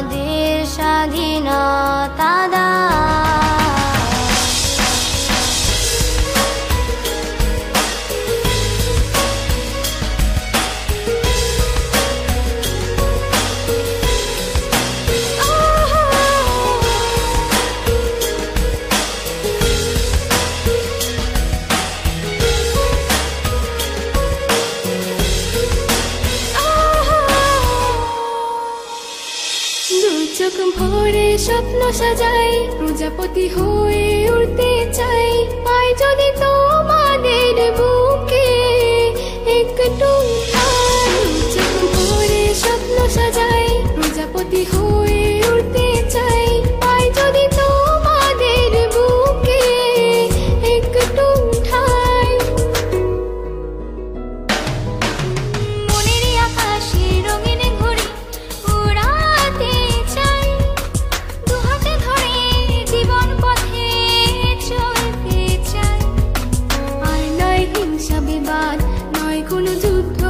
देशाधिना চোখ ভরে স্বপ্ন সাজাই প্রজাপতি হয়ে উড়তে চাই। পাই যদি তোমার হিংসা বিবাদ নয় কোনো যুদ্ধ